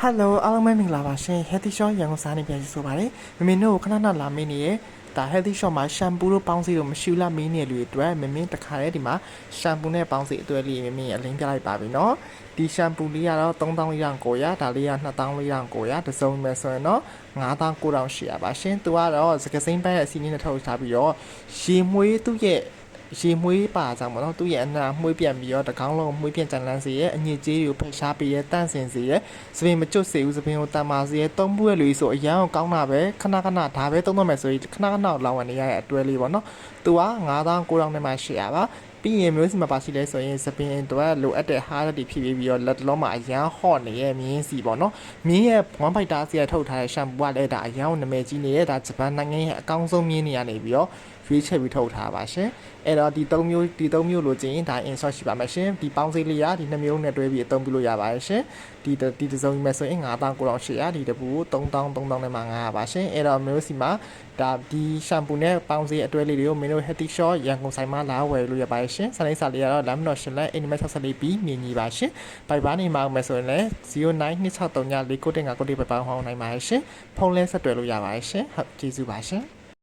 Hello အားလုံးပဲမင်္ဂလာပါရှင် Healthy Shop ရန်ကုန်စားနေပြန်ပြီဆိုပါတယ်မမင်းတို့ခဏခဏလာမင်းနေရဲ့ဒါ Healthy Shop မှာရှမ်ပူတို့ပေါင်းစီတို့မရှိလာမင်းနေလူတွေအတွက်မမင်းတခါတည်းဒီမှာရှမ်ပူနဲ့ပေါင်းစီအတွက်လေးမမင်းအလင်းပြလိုက်ပါပြီเนาะဒီရှမ်ပူလေးကတော့3400ဒါလေးက2400တစ်စုံပဲဆိုရင်เนาะ9900ရှိရပါရှင်သူကတော့စကစိမ့်ပန်းရဲ့အစီအနည်းနဲ့ထုတ်ထားပြီးတော့ရေမွေးသူ့ရဲ့ ရေမွေးပါကြောင့်ပေါ့နော်သူ့ရဲ့အနာမွေးပြန်ပြီးတော့တကောင်းလုံးမွေးပြန်ကြံလန်းစေရဲ့အညစ်အကြေးတွေကိုဖယ်ရှားပေးရဲ့တန့်စင်စေရဲ့စပင်မကျွတ်စေဘူးစပင်ကိုတန်မာစေရဲ့သုံးဘူးရဲ့လူကြီးဆိုအရန်ကိုကောင်းတာပဲခဏခဏဒါပဲသုံးတော့မယ်ဆိုရင်ခဏခဏလောင်ဝင်နေရတဲ့အတွဲလေးပေါ့နော်သူက9900နဲ့မှရှိရပါပြီးရင်မျိုးစီမှာပါရှိလဲဆိုရင်စပင်တော့လိုအပ်တဲ့ဟားတွေဖြစ်ပြီးတော့လက်တလုံးမှာအရန်ဟော့နေရဲ့မြင်းစီပေါ့နော်မြင်းရဲ့1 fighter စီကထုတ်ထားတဲ့ရှမ်ပူကလည်းဒါအရန်ကိုနာမည်ကြီးနေတဲ့ဒါဂျပန်နိုင်ငံရဲ့အကောင်းဆုံးမြင်းနေရနေပြီးတော့ရွေးချယ်ပြီးထုတ်ထားပါရှင်အဲ့တော့ဒီ၃မျိုးဒီ၃မျိုးလိုချင်ရင်ဒါ insert ရှိပါမယ်ရှင်ဒီပေါင်းစိလေးရဒီ၂မျိုးနဲ့တွဲပြီးအသုံးပြုလို့ရပါတယ်ရှင်ဒီဒီတစ်စုံကြီးမဲ့ဆိုရင်9900ဒီတပူ3000 3000နဲ့မှ900ပါရှင်အဲ့တော့မျိုးစီမှာဒါဒီရှမ်ပူနဲ့ပေါင်းစိအတွဲလေးတွေကိုမင်းတို့ Healthy Shop ရန်ကုန်ဆိုင်မှာလာဝယ်လို့ရပါတယ်ရှင်စာလေးစာလေးကတော့လမ်းမတော်ရှင်လက် animal 64ပြီးမြင်ကြီးပါရှင်ဘိုက်ဘာနေမှာမယ်ဆိုရင်လည်း0926394995ကိုတိပဲပေါင်းဟောင်းနိုင်ပါတယ်ရှင်ဖုန်းလဲဆက်သွယ်လို့ရပါတယ်ရှင်ဟုတ်ကျေးဇူးပါရှင်